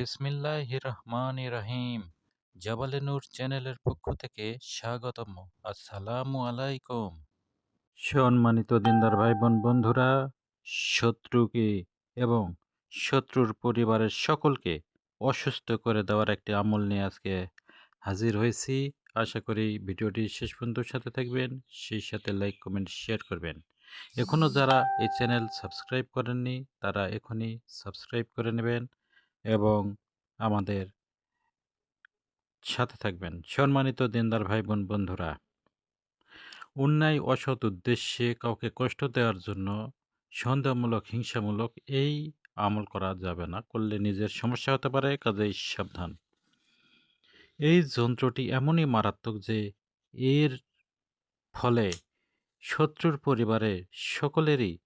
বিসমিল্লাহ রহমান রহিম জাবালে নূর চ্যানেলের পক্ষ থেকে স্বাগতম। আসসালামু আলাইকুম। সম্মানিত দিনদার ভাই বোন বন্ধুরা, শত্রুকে এবং শত্রুর পরিবারের সকলকে অসুস্থ করে দেওয়ার একটি আমল নিয়ে আজকে হাজির হয়েছি। আশা করি ভিডিওটি শেষ পর্যন্ত সাথে থাকবেন, সেই সাথে লাইক, কমেন্ট, শেয়ার করবেন। এখনও যারা এই চ্যানেল সাবস্ক্রাইব করেননি, তারা এখনই সাবস্ক্রাইব করে নেবেন। এবং আমাদের সাথে থাকবেন। সম্মানিত দিনদার ভাই বোন বন্ধুরা, অন্যায়, অসৎ উদ্দেশ্যে কাউকে কষ্ট দেওয়ার জন্য সন্দেহমূলক, হিংসামূলক এই আমল করা যাবে না। করলে নিজের সমস্যা হতে পারে, কাজেই সাবধান। এই যন্ত্রটি এমনই মারাত্মক যে এর ফলে শত্রুর পরিবারে সকলেরই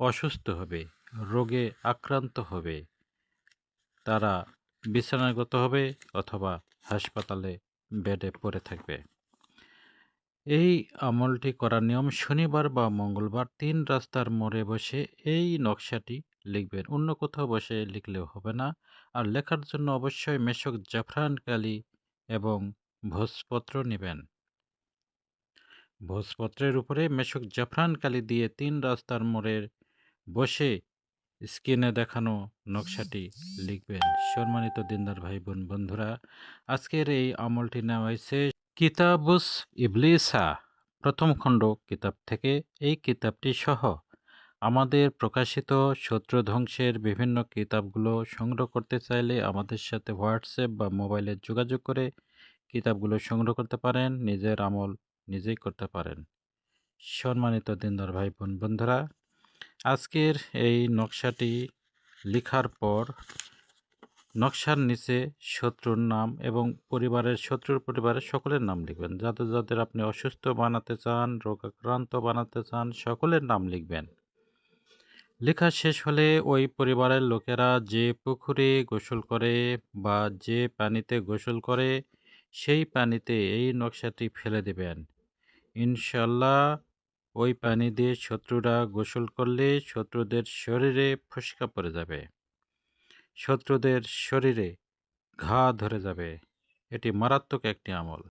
অসুস্থ হবে, রোগে আক্রান্ত হবে। তারা বিছানাগত হবে অথবা হাসপাতালে বেডে পড়ে থাকবে। এই আমলটি করার নিয়ম শনিবার বা মঙ্গলবার তিন রাস্তার মোড়ে বসে এই নকশাটি লিখবেন। অন্য কোথাও বসে লিখলেও হবে না। আর লেখার জন্য অবশ্যই মেশক জাফরান কালি এবং ভোজপত্র নেবেন। ভোজপত্রের উপরে মেশক জাফরান কালি দিয়ে তিন রাস্তার মোড়ের বসে স্ক্রিনে দেখানো নকশাটি লিখবেন। সম্মানিত দিনদার ভাই বোন বন্ধুরা, আজকের এই আমলটি নেওয়া হয়েছে কিতাবুস ইবলিসা, প্রথম খণ্ড কিতাব থেকে। এই কিতাবটি সহ আমাদের প্রকাশিত শত্রু ধ্বংসের বিভিন্ন কিতাবগুলো সংগ্রহ করতে চাইলে আমাদের সাথে হোয়াটসঅ্যাপ বা মোবাইলে যোগাযোগ করে কিতাবগুলো সংগ্রহ করতে পারেন, নিজের আমল নিজেই করতে পারেন। সম্মানিত দিনদার ভাই বোন বন্ধুরা আজকের এই নকশাটি লেখার পর নকশার নিচে শত্রুর নাম এবং পরিবারের, শত্রুর পরিবারের সকলের নাম লিখবেন। যাদের যাদের আপনি অসুস্থ বানাতে চান, রোগাক্রান্ত বানাতে চান, সকলের নাম লিখবেন। লেখা শেষ হলে ওই পরিবারের লোকেরা যে পুকুরে গোসল করে বা যে পানিতে গোসল করে, সেই পানিতে এই নকশাটি ফেলে দেবেন। ইনশাল্লাহ ওই পানি দিয়ে শত্রুরা গোসল করলে শত্রুদের শরীরে ফুসকা পড়ে যাবে। শত্রুদের শরীরে ঘা ধরে যাবে। এটি মারাত্মক একটি আমল।